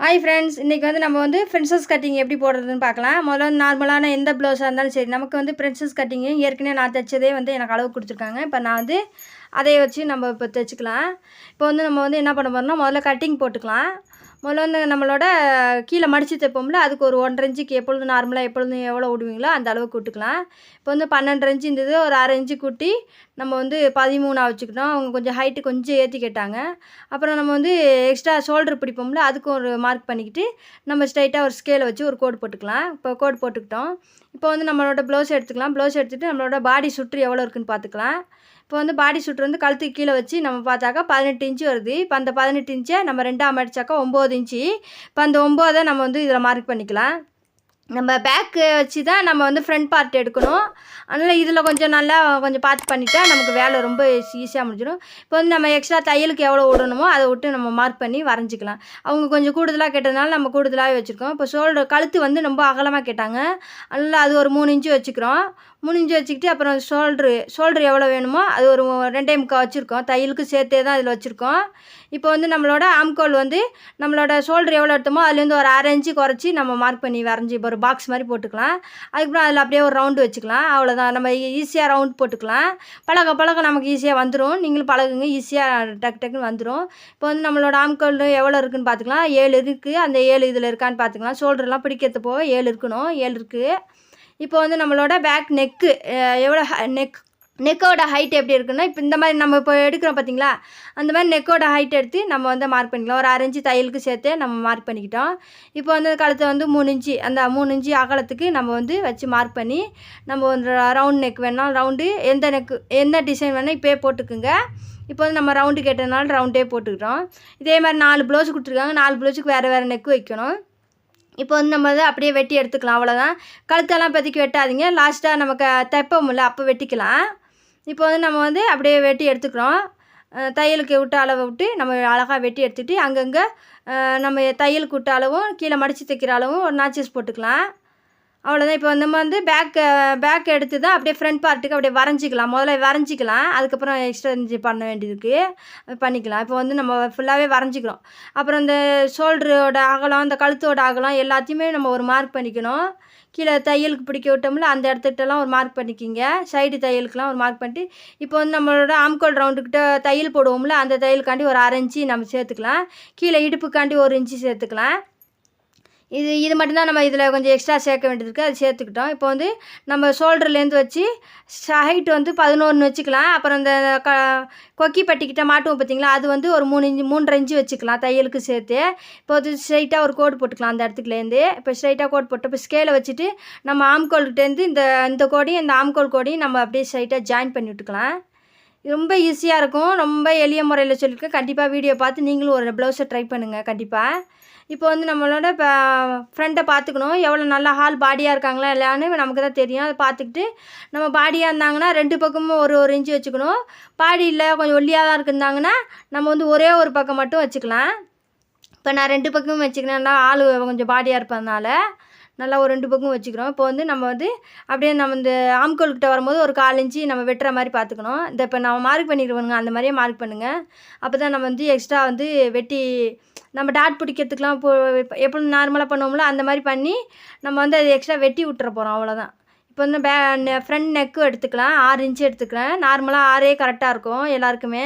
Hi friends இன்றைக்கி வந்து நம்ம வந்து பிரின்சஸ் கட்டிங் எப்படி போடுறதுன்னு பார்க்கலாம். முதல்ல வந்து நார்மலான எந்த ப்ளவுஸாக இருந்தாலும் சரி நமக்கு வந்து பிரின்சஸ் கட்டிங்கு ஏற்கனவே நான் தைச்சதே வந்து எனக்கு அளவு கொடுத்துருக்காங்க. இப்போ நான் வந்து அதை வச்சு நம்ம இப்போ தைச்சிக்கலாம். இப்போ வந்து நம்ம வந்து என்ன பண்ண போகிறோம்னா முதல்ல கட்டிங் போட்டுக்கலாம். முதல்ல வந்து நம்மளோட கீழே மடித்து தைப்போம்ல அதுக்கு ஒரு ஒன்றரை இன்ச்சுக்கு எப்பொழுதும் நார்மலாக எப்பொழுதும் எவ்வளோ விடுவீங்களோ அந்த அளவுக்கு விட்டுக்கலாம் இப்போ வந்து பன்னெண்டு இன்ச்சு இருந்தது ஒரு அரை இன்ச்சு கூட்டி நம்ம வந்து பதிமூணாக வச்சுக்கிட்டோம். அவங்க கொஞ்சம் ஹைட்டு கொஞ்சம் ஏற்றி கேட்டாங்க. அப்புறம் நம்ம வந்து எக்ஸ்ட்ரா ஷோல்டர் பிடிப்போம்ல அதுக்கும் ஒரு மார்க் பண்ணிக்கிட்டு நம்ம ஸ்ட்ரைட்டாக ஒரு ஸ்கேலை வச்சு ஒரு கோடு போட்டுக்கலாம். இப்போ கோடு போட்டுக்கிட்டோம். இப்போ வந்து நம்மளோட ப்ளவுஸ் எடுத்துக்கலாம். ப்ளவுஸ் எடுத்துகிட்டு நம்மளோட பாடி சுற்று எவ்வளோ இருக்குன்னு பார்த்துக்கலாம். இப்போ வந்து பாடி சூட் வந்து கழுத்துக்கு கீழே வச்சு நம்ம பார்த்தாக்கா பதினெட்டு இன்ச்சு வருது. இப்போ அந்த பதினெட்டு இன்ச்சை நம்ம ரெண்டாக அமைச்சாக்கா ஒம்பது இன்ச்சு இப்போ அந்த ஒம்போதை நம்ம வந்து இதில் மார்க் பண்ணிக்கலாம். நம்ம பேக்கு வச்சு தான் நம்ம வந்து ஃப்ரண்ட் பார்ட் எடுக்கணும். அதனால் இதில் கொஞ்சம் நல்லா கொஞ்சம் பார்த்து பண்ணிட்டா நமக்கு வேலை ரொம்ப ஈஸியாக முடிஞ்சிடும். இப்போ வந்து நம்ம எக்ஸ்ட்ரா தையலுக்கு எவ்வளோ விடணுமோ அதை விட்டு நம்ம மார்க் பண்ணி வரைஞ்சிக்கலாம். அவங்க கொஞ்சம் கூடுதலாக கேட்டதுனால நம்ம கூடுதலாகவே வச்சுருக்கோம். இப்போ ஷோல்டர் கழுத்து வந்து ரொம்ப அகலமாக கேட்டாங்க. அதனால் அது ஒரு மூணு இன்ச்சு வச்சுக்கிறோம். மூணு இன்ச்சு வச்சுக்கிட்டு அப்புறம் ஷோல்ட்ரு ஷோல்டர் எவ்வளோ வேணுமோ அது ஒரு ரெண்டே முக்கால் வச்சுருக்கோம். தையலுக்கு சேர்த்தே தான் இதில் வச்சுருக்கோம். இப்போ வந்து நம்மளோட ஆம்கோல் வந்து நம்மளோட ஷோல்டர் எவ்வளோ எடுத்தோமோ அதுலேருந்து ஒரு அரை இன்ச்சு குறைச்சி நம்ம மார்க் பண்ணி வரைஞ்சி வரும் ஒரு பாக்ஸ் மாதிரி போட்டுக்கலாம். அதுக்கப்புறம் அதில் அப்படியே ஒரு ரவுண்டு வச்சுக்கலாம். அவ்வளோதான் நம்ம ஈஸியாக ரவுண்ட் போட்டுக்கலாம். பழக பழக நமக்கு ஈஸியாக வந்துடும் நீங்களும் பழகுங்க. ஈஸியாக டக்கு டக்குன்னு வந்துடும் இப்போ வந்து நம்மளோட ஆம்கோல் எவ்வளோ இருக்குதுன்னு பார்த்துக்கலாம். ஏழு இருக்குது அந்த ஏழு இதில் இருக்கான்னு பார்த்துக்கலாம். ஷோல்டர்லாம் பிடிக்கிறது போக ஏழு இருக்கணும். ஏழு இருக்குது இப்போ வந்து நம்மளோட பேக் நெக்கு எவ்வளோ நெக் நெக்கோட ஹைட் எப்படி இருக்குன்னா இப்போ இந்த மாதிரி நம்ம இப்போ எடுக்கிறோம் பார்த்தீங்களா அந்த மாதிரி நெக்கோட ஹைட் எடுத்து நம்ம வந்து மார்க் பண்ணிக்கலாம். ஒரு அரைஞ்சி தையலுக்கு சேர்த்து நம்ம மார்க் பண்ணிக்கிட்டோம். இப்போ வந்து கழுத்தை வந்து மூணு இன்ச்சு அந்த மூணு இன்ச்சு அகலத்துக்கு நம்ம வந்து வச்சு மார்க் பண்ணி நம்ம வந்து ரவுண்ட் நெக் வேணால் ரவுண்டு எந்த நெக்கு எந்த டிசைன் வேணால் இப்போயே போட்டுக்குங்க. இப்போ வந்து நம்ம ரவுண்டு கேட்டதுனால ரவுண்டே போட்டுக்கிட்டோம். இதே மாதிரி நாலு ப்ளவுஸ் கொடுத்துருக்காங்க. நாலு ப்ளவுஸுக்கு வேறு வேறு நெக்கு வைக்கணும். இப்போ வந்து நம்ம அதை அப்படியே வெட்டி எடுத்துக்கலாம். அவ்வளோதான் கழுத்தெல்லாம் பற்றிக்கு வெட்டாதீங்க. லாஸ்ட்டாக நமக்கு தைப்போம்ல அப்போ வெட்டிக்கலாம். இப்போ வந்து நம்ம வந்து அப்படியே வெட்டி எடுத்துக்கிறோம். தையலுக்கு விட்ட அளவை விட்டு நம்ம அழகாக வெட்டி எடுத்துகிட்டு அங்கங்கே நம்ம தையலுக்கு விட்ட அளவும் கீழே மடித்து தைக்கிற அளவும் ஒரு நாச்சஸ் போட்டுக்கலாம். அவ்வளோதான் இப்போ நம்ம வந்து பேக் பேக் எடுத்து தான் அப்படியே ஃப்ரண்ட் பார்ட்டுக்கு அப்படியே வரைஞ்சிக்கலாம். முதல்ல வரைஞ்சிக்கலாம். அதுக்கப்புறம் எக்ஸ்டென்ஜ் பண்ண வேண்டியதுக்கு பண்ணிக்கலாம். இப்போ வந்து நம்ம ஃபுல்லாகவே வரைஞ்சிக்கிறோம். அப்புறம் இந்த ஷோல்டரோட அகலம் இந்த கழுத்தோட அகலம் எல்லாத்தையுமே நம்ம ஒரு மார்க் பண்ணிக்கணும். கீழே தையலுக்கு பிடிக்க விட்டோம்ல அந்த இடத்துக்கிட்டலாம் ஒரு மார்க் பண்ணிக்கிங்க. சைடு தையலுக்குலாம் ஒரு மார்க் பண்ணிட்டு இப்போ வந்து நம்மளோட ஆம்கோல் ரவுண்டுக்கிட்ட தையல் போடுவோம்ல அந்த தையலுக்காண்டி ஒரு அரை இன்ச்சு நம்ம சேர்த்துக்கலாம். கீழே இடுப்புக்காண்டி ஒரு இன்ச்சு சேர்த்துக்கலாம். இது இது மட்டும்தான் நம்ம இதில் கொஞ்சம் எக்ஸ்ட்ரா சேர்க்க வேண்டியது இருக்குது அது சேர்த்துக்கிட்டோம். இப்போ வந்து நம்ம ஷோல்டர்லேருந்து வச்சு ஹைட் வந்து பதினொன்று வச்சுக்கலாம். அப்புறம் இந்த க கொக்கி பட்டிக்கிட்ட மாட்டுவோம் பார்த்தீங்களா அது வந்து ஒரு மூணு இன்ச்சு மூன்றரை இன்ச்சு வச்சுக்கலாம் தையலுக்கு சேர்த்து. இப்போ வந்து ஸ்ட்ரைட்டாக ஒரு கோடு போட்டுக்கலாம் அந்த இடத்துக்குலேருந்து இப்போ ஸ்ட்ரைட்டாக கோடு போட்டு இப்போ ஸ்கேலை வச்சுட்டு நம்ம ஆம்கோல்கிட்டேருந்து இந்த இந்த கோடையும் இந்த ஆம்கோல் கோடையும் நம்ம அப்படியே ஸ்ட்ரைட்டாக ஜாயின் பண்ணி விட்டுக்கலாம். ரொம்ப ஈஸியாக இருக்கும். ரொம்ப எளிய முறையில் சொல்லியிருக்கேன். கண்டிப்பாக வீடியோ பார்த்து நீங்களும் ஒரு ப்ளவுஸை ட்ரை பண்ணுங்கள் கண்டிப்பாக இப்போ வந்து நம்மளோட இப்போ ஃப்ரெண்டை பார்த்துக்கணும் எவ்வளோ நல்லா ஹால் பாடியாக இருக்காங்களா இல்லையான்னு நமக்கு தான் தெரியும். அதை பார்த்துக்கிட்டு நம்ம பாடியாக இருந்தாங்கன்னா ரெண்டு பக்கமும் ஒரு ஒரு இன்ச்சு வச்சுக்கணும். பாடி இல்லை கொஞ்சம் ஒல்லியாக தான் இருந்தாங்கன்னா நம்ம வந்து ஒரே ஒரு பக்கம் மட்டும் வச்சுக்கலாம். இப்போ நான் ரெண்டு பக்கமும் வச்சுக்கிறேன் ஆள் கொஞ்சம் பாடியாக இருப்பதுனால நல்லா ஒரு ரெண்டு பக்கம் வச்சுக்கிறோம். இப்போ வந்து நம்ம வந்து அப்படியே நம்ம இந்த ஆம்கோல்கிட்ட வரும்போது ஒரு கால் இன்ச்சு நம்ம வெட்டுற மாதிரி பார்த்துக்கணும். இந்த இப்போ நம்ம மார்க் பண்ணிடுவோங்க அந்த மாதிரியே மார்க் பண்ணுங்கள் அப்போ தான் நம்ம வந்து எக்ஸ்ட்ரா வந்து வெட்டி நம்ம டாட் பிடிக்கிறதுக்கெலாம் இப்போ எப்படி நார்மலாக பண்ணுவோம்ல அந்த மாதிரி பண்ணி நம்ம வந்து அது எக்ஸ்ட்ரா வெட்டி விட்டுற போகிறோம் அவ்வளோதான் இப்போ வந்து பே ஃப்ரண்ட் நெக்கும் எடுத்துக்கலாம். ஆறு இன்ச்சு எடுத்துக்கிறேன். நார்மலாக ஆறே கரெக்டாக இருக்கும் எல்லாருக்குமே.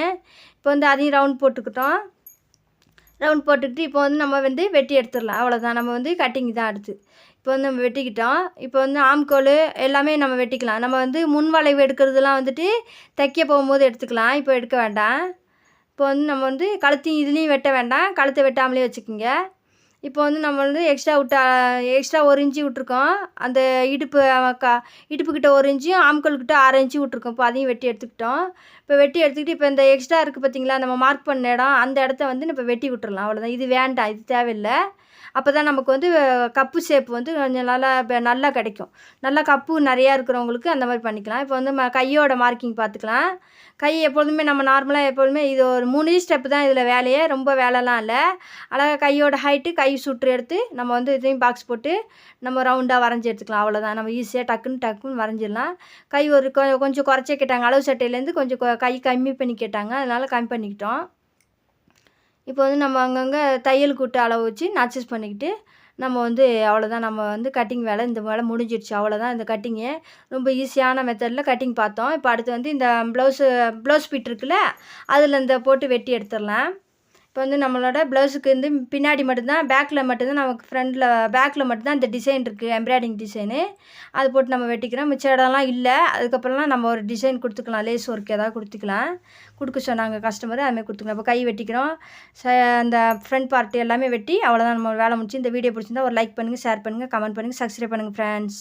இப்போ வந்து அதையும் ரவுண்ட் போட்டுக்கிட்டோம். ரவுண்ட் போட்டுக்கிட்டு இப்போ வந்து நம்ம வந்து வெட்டி எடுத்துடலாம். அவ்வளோதான் நம்ம வந்து கட்டிங் தான் அடுத்து. இப்போ வந்து நம்ம வெட்டிக்கிட்டோம். இப்போ வந்து ஆம்கோல் எல்லாமே நம்ம வெட்டிக்கலாம். நம்ம வந்து முன் வளைவு எடுக்கிறதுலாம் வந்துட்டு தைக்க போகும்போது எடுத்துக்கலாம். இப்போ எடுக்க வேண்டாம். இப்போ வந்து நம்ம வந்து கழுத்தையும் இதுலேயும் வெட்ட வேண்டாம். கழுத்தை வெட்டாமலே வச்சுக்கோங்க. இப்போ வந்து நம்ம வந்து எக்ஸ்ட்ரா விட்டா எக்ஸ்ட்ரா ஒரு இன்ச்சு விட்ருக்கோம் அந்த இடுப்பு க இடுப்புக்கிட்ட ஒரு இன்ச்சும் ஆம்கோல்கிட்ட அரை இன்ச்சு விட்ருக்கோம் இப்போ அதையும் வெட்டி எடுத்துக்கிட்டோம். இப்போ வெட்டி எடுத்துக்கிட்டு இப்போ இந்த எக்ஸ்ட்ரா இருக்குது பார்த்தீங்களா? நம்ம மார்க் பண்ண இடம். அந்த இடத்த வந்து இப்போ வெட்டி விட்டுறலாம். அவ்வளோதான் இது வேண்டாம். இது தேவையில்லை. அப்போ தான் நமக்கு வந்து கப்பு ஷேப் வந்து கொஞ்சம் நல்லா நல்லா கிடைக்கும். நல்லா கப்பு நிறையா இருக்கிறவங்களுக்கு அந்த மாதிரி பண்ணிக்கலாம். இப்போ வந்து ம கையோட மார்க்கிங் பார்த்துக்கலாம். கை எப்பொழுதுமே நம்ம நார்மலாக எப்பொழுதுமே இது ஒரு மூணு ஸ்டெப்பு தான் இதில் வேலையே. ரொம்ப வேலைலாம் இல்லை. அழகாக கையோட ஹைட்டு கை சுற்று எடுத்து நம்ம வந்து இதையும் பாக்ஸ் போட்டு நம்ம ரவுண்டாக வரைஞ்சி எடுத்துக்கலாம். அவ்வளோதான் நம்ம ஈஸியாக டக்குன்னு டக்குன்னு வரைஞ்சிடலாம். கை ஒரு கொஞ்சம் குறைச்சே கேட்டாங்க. அளவு சட்டையிலேருந்து கொஞ்சம் கை கம்மி பண்ணி கேட்டாங்க. அதனால் கம்மி பண்ணிக்கிட்டோம். இப்போ வந்து நம்ம அங்கங்கே தையல் கூட்டு அளவு வச்சு நச்சஸ் பண்ணிக்கிட்டு நம்ம வந்து அவ்வளோதான் நம்ம வந்து கட்டிங் வேலை இந்த வேலை முடிஞ்சிடுச்சு அவ்வளோதான் இந்த கட்டிங்கு ரொம்ப ஈஸியான மெத்தடில் கட்டிங் பார்த்தோம். இப்போ அடுத்து வந்து இந்த ப்ளவுஸு ப்ளவுஸ் பிட் இருக்குல்ல அதில் இந்த போட்டு வெட்டி எடுத்துடலாம். இப்போ வந்து நம்மளோட ப்ளவுஸுக்கு வந்து பின்னாடி மட்டும்தான் பேக்கில் மட்டும்தான் நமக்கு ஃப்ரண்டில் பேக்கில் மட்டும்தான் இந்த டிசைன் இருக்குது எம்ப்ராய்டிங் டிசைனு அது போட்டு நம்ம வெட்டிக்கிறோம். மிச்ச இடம்லாம் இல்லை. அதுக்கப்புறம்லாம் நம்ம ஒரு டிசைன் கொடுத்துக்கலாம். லேஸ் ஒர்க் ஏதாவது கொடுத்துக்கலாம். கொடுக்க சொன்னாங்க கஸ்டமர் அதுமாதிரி கொடுத்துக்கலாம். இப்போ கை வெட்டிக்கிறோம். ச அந்த ஃப்ரண்ட் பார்ட்டி எல்லாமே வெட்டி அவ்வளோதான் நம்ம வேலை முடிச்சு இந்த வீடியோ பிடிச்சிருந்தா ஒரு லைக் பண்ணுங்கள் ஷேர் பண்ணுங்கள் கமெண்ட் பண்ணுங்கள் சப்ஸ்கிரைப் பண்ணுங்கள் ஃப்ரெண்ட்ஸ்